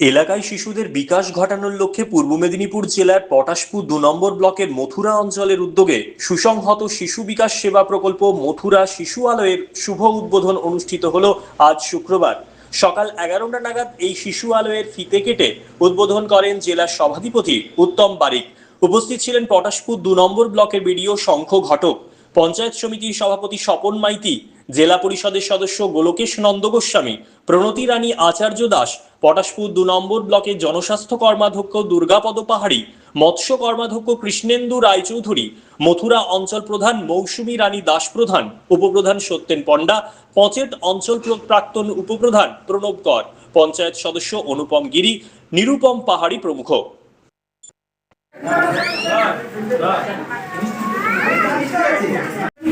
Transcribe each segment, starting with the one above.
এলাকায় শিশুদের বিকাশ ঘটানোর লক্ষ্যে পূর্ব মেদিনীপুর জেলার পটাশপুর দু নম্বর ব্লকের মথুরা অঞ্চলের উদ্যোগে সুসংহত শিশু বিকাশ সেবা প্রকল্প মথুরা শিশু আলয়ের শুভ উদ্বোধন অনুষ্ঠিত হলো আজ শুক্রবার। সকাল এগারোটা নাগাদ এই শিশু আলয়ের ফিতে কেটে উদ্বোধন করেন জেলার সভাধিপতি উত্তম বারিক। উপস্থিত ছিলেন পটাশপুর দু নম্বর ব্লকের বিডিও শঙ্খ ঘটক। পঞ্চায়েত সমিতির সভাপতি স্বপন মাইতি জেলা পরিষদের সদস্য গোলকেশ নন্দ গোস্বামী, প্রণতি রানী আচার্য দাস, পটাশপুর দু নম্বর ব্লকের জনস্বাস্থ্য কর্মাধ্যক্ষ দুর্গাপদ পাহাড়ি, মৎস্য কর্মাধ্যক্ষ কৃষ্ণেন্দু রায়চৌধুরী, মথুরা অঞ্চল প্রধান মৌসুমী রানী দাস প্রধান, উপপ্রধান সত্যেন পণ্ডা পঁচেট অঞ্চল প্র- প্রাক্তন উপপ্রধান প্রণব কর, পঞ্চায়েত সদস্য অনুপম গিরি, নিরুপম পাহাড়ি প্রমুখ।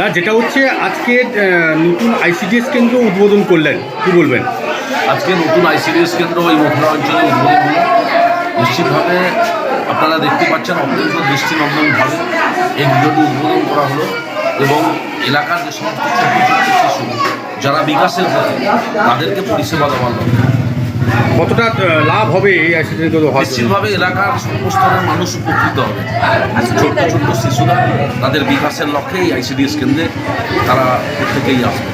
না যেটা হচ্ছে আজকে নতুন আইসিডিএস কেন্দ্র উদ্বোধন করলেন। কি বলবেন? আজকে নতুন আইসিডিএস কেন্দ্র এই মথুরা অঞ্চলে উদ্বোধন হলো। নিশ্চিতভাবে আপনারা দেখতে পাচ্ছেন অত্যন্ত দৃষ্টিনন্দনভাবে এই ভিডিওটি উদ্বোধন করা হলো এবং এলাকার যে সমস্ত ছোট ছোট শিশু যারা বিকাশের পথে তাদেরকে পরিষেবা দেওয়া হলো। কতটা লাভ হবে এই অ্যাক্সিডেন্ট কেন্দ্র নিশ্চিতভাবে এলাকার সর্বস্তরের মানুষ উপকৃত হবে। ছোট্ট ছোট্ট শিশুরা তাদের বিকাশের লক্ষ্যে এই আইসিডিএস কেন্দ্রে তারা প্রত্যেকেই আসবে।